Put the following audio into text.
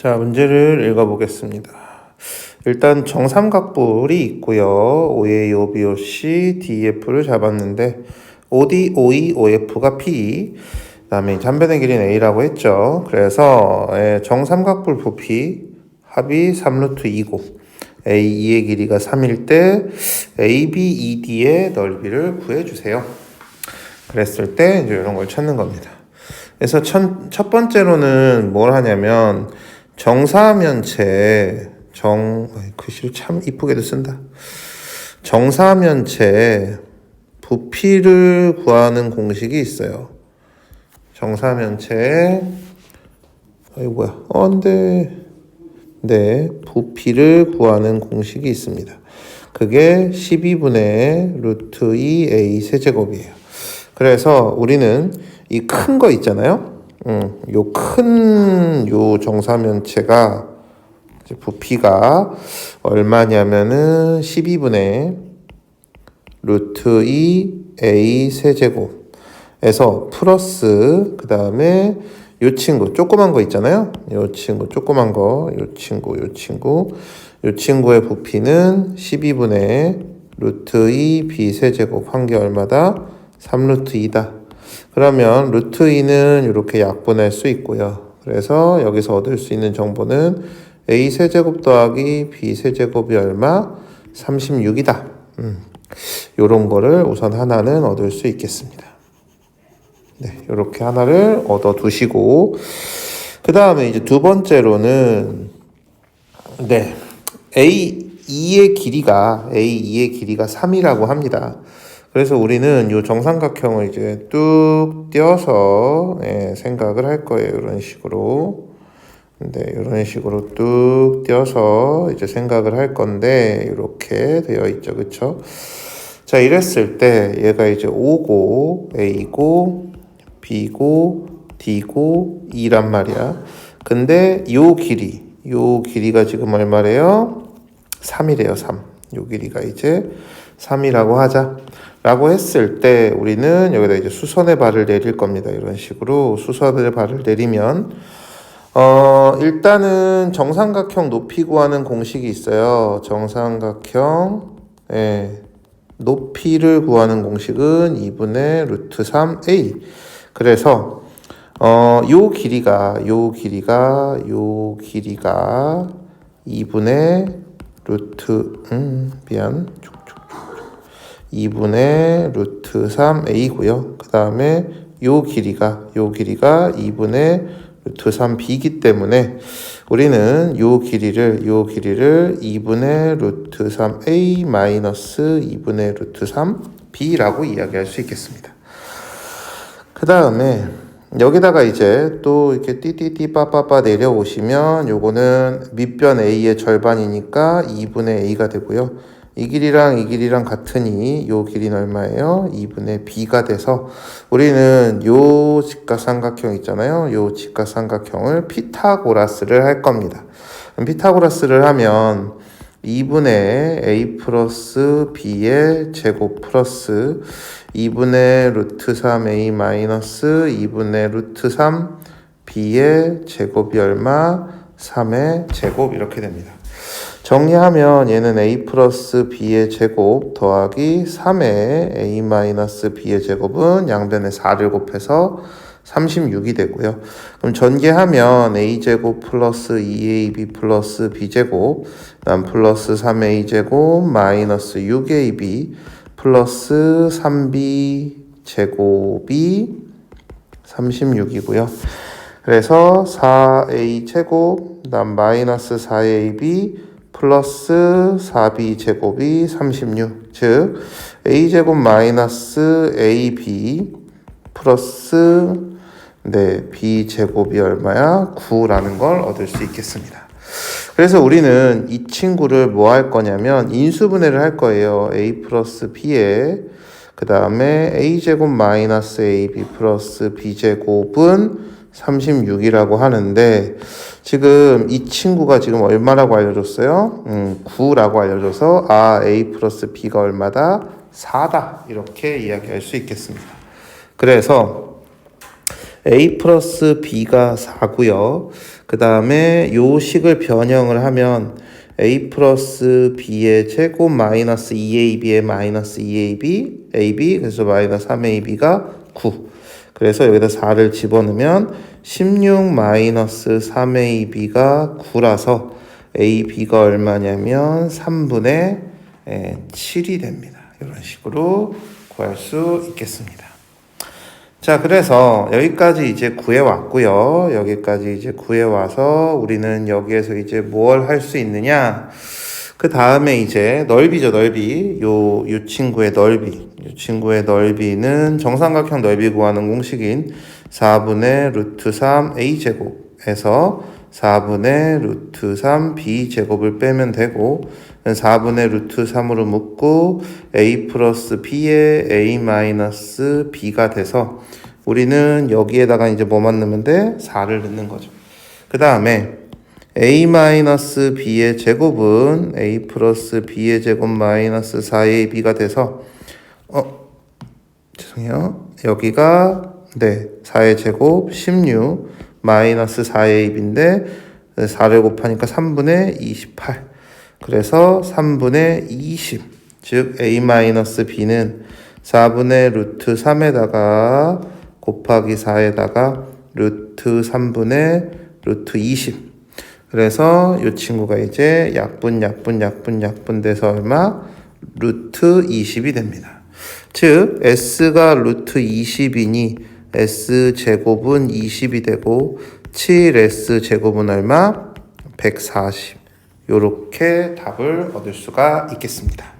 자, 문제를 읽어보겠습니다. 일단 정삼각뿔이 있고요. OA, OB, OC, DEF를 잡았는데 OD, OE, OF가 P 그다음에 잔변의 길이는 A라고 했죠. 그래서 예, 정삼각뿔 부피 합이 3루트 2고 A2의 길이가 3일 때 AB, ED의 넓이를 구해주세요. 그랬을 때 이제 이런 걸 찾는 겁니다. 그래서 첫, 첫 번째로는 뭘 하냐면 정사면체 정 글씨를 참 이쁘게도 쓴다. 정사면체 부피를 구하는 공식이 있어요. 정사면체 아이 뭐야? 어, 근데 네 부피를 구하는 공식이 있습니다. 그게 12분의 루트 2 a 세제곱이에요. 그래서 우리는 이 큰 거 있잖아요. 음, 요큰요 정사면체가 부피가 얼마냐면은 12분의 루트 2 a 세제곱에서 플러스 그 다음에 요 친구 조그만 거 있잖아요. 요 친구 조그만 거, 요 친구, 요 친구, 요 친구의 부피는 12분의 루트 2 b 세제곱 한게 얼마다? 3루트 2다. 그러면 루트 2는 이렇게 약분할 수 있고요. 그래서 여기서 얻을 수 있는 정보는 a 세제곱 더하기 b 세제곱이 얼마? 36이다. 음. 요런 거를 우선 하나는 얻을 수 있겠습니다. 네, 이렇게 하나를 얻어 두시고 그 다음에 이제 두 번째로는 네, a 2의 길이가 a 2의 길이가 3이라고 합니다. 그래서 우리는 이 정삼각형을 이제 뚝 띄어서 예, 생각을 할 거예요. 이런 식으로. 네, 이런 식으로 뚝 띄어서 이제 생각을 할 건데 이렇게 되어 있죠, 그렇죠? 자, 이랬을 때 얘가 이제 O고 A고 B고 D고 E란 말이야. 근데 요 길이, 요 길이가 지금 얼마래요? 3이래요, 3. 요 길이가 이제 3이라고 하자. 라고 했을 때 우리는 여기다 이제 수선의 발을 내릴 겁니다. 이런 식으로 수선의 발을 내리면 어, 일단은 정삼각형 높이 구하는 공식이 있어요. 정삼각형 예, 높이를 구하는 공식은 2분의 루트 3a. 그래서 어, 요 길이가 요 길이가 요 길이가 2분의 루트 음, 미안. 2분의 루트 3a고요. 그 다음에 요 길이가 요 길이가 2분의 루트 3b이기 때문에 우리는 요 길이를 요 길이를 2분의 루트 3a 마이너스 2분의 루트 3b라고 이야기할 수 있겠습니다. 그 다음에 여기다가 이제 또 이렇게 띠띠띠 빠빠빠 내려오시면 요거는 밑변 a의 절반이니까 2분의 a가 되고요. 이 길이랑 이 길이랑 같으니 요 길이는 얼마예요? 2분의 b가 돼서 우리는 요 직각삼각형 있잖아요. 요 직각삼각형을 피타고라스를 할 겁니다. 피타고라스를 하면 2분의 a 플러스 b의 제곱 플러스 2분의 루트 3a 마이너스 2분의 루트 3 b의 제곱이 얼마? 3의 제곱 이렇게 됩니다. 정리하면 얘는 a 플러스 b의 제곱 더하기 3의 a 마이너스 b의 제곱은 양변에 4를 곱해서 36이 되고요. 그럼 전개하면 a제곱 플러스 2ab 플러스 b제곱 그다음 플러스 3a 제곱 마이너스 6ab 플러스 3b 제곱이 36이고요. 그래서 4a 제곱 그다음 마이너스 4ab 플러스 4b 제곱이 36. 즉 a 제곱 마이너스 ab 플러스 네, b 제곱이 얼마야? 9라는 걸 얻을 수 있겠습니다. 그래서 우리는 이 친구를 뭐 할 거냐면 인수분해를 할 거예요. a 플러스 b에 그 다음에 a 제곱 마이너스 ab 플러스 b 제곱은 36이라고 하는데 지금 이 친구가 지금 얼마라고 알려줬어요? 음, 9라고 알려줘서 아 a 플러스 b가 얼마다? 4다 이렇게 이야기할 수 있겠습니다. 그래서 a 플러스 b가 4고요. 그 다음에 요 식을 변형을 하면 a 플러스 b의 제곱 마이너스 2ab의 마이너스 2ab ab 그래서 마이너스 3ab가 9 그래서 여기다 4를 집어넣으면 16 마이너스 3ab가 9라서 ab가 얼마냐면 3분의 7이 됩니다. 이런 식으로 구할 수 있겠습니다. 자, 그래서 여기까지 이제 구해 왔고요. 여기까지 이제 구해 와서 우리는 여기에서 이제 뭘 할 수 있느냐? 그 다음에 이제 넓이죠, 넓이. 요, 요 친구의 넓이. 요 친구의 넓이는 정삼각형 넓이 구하는 공식인 4분의 루트 3 a 제곱에서 4분의 루트 3 b 제곱을 빼면 되고 4분의 루트 3으로 묶고 a 플러스 b의 a 마이너스 b가 돼서 우리는 여기에다가 이제 뭐만 넣으면 돼? 4를 넣는 거죠. 그 다음에 a 마이너스 b의 제곱은 a 플러스 b의 제곱 마이너스 4ab가 돼서 어 죄송해요. 여기가 네 4의 제곱 16 마이너스 4ab인데 4를 곱하니까 3분의 28 그래서 3분의 20 즉 a 마이너스 b는 4분의 루트 3에다가 곱하기 4에다가 루트 3분의 루트 20 그래서 이 친구가 이제 약분 약분 약분 약분 돼서 얼마? 루트 20이 됩니다. 즉 s가 루트 20이니 s 제곱은 20이 되고 7s 제곱은 얼마? 140 요렇게 답을 얻을 수가 있겠습니다.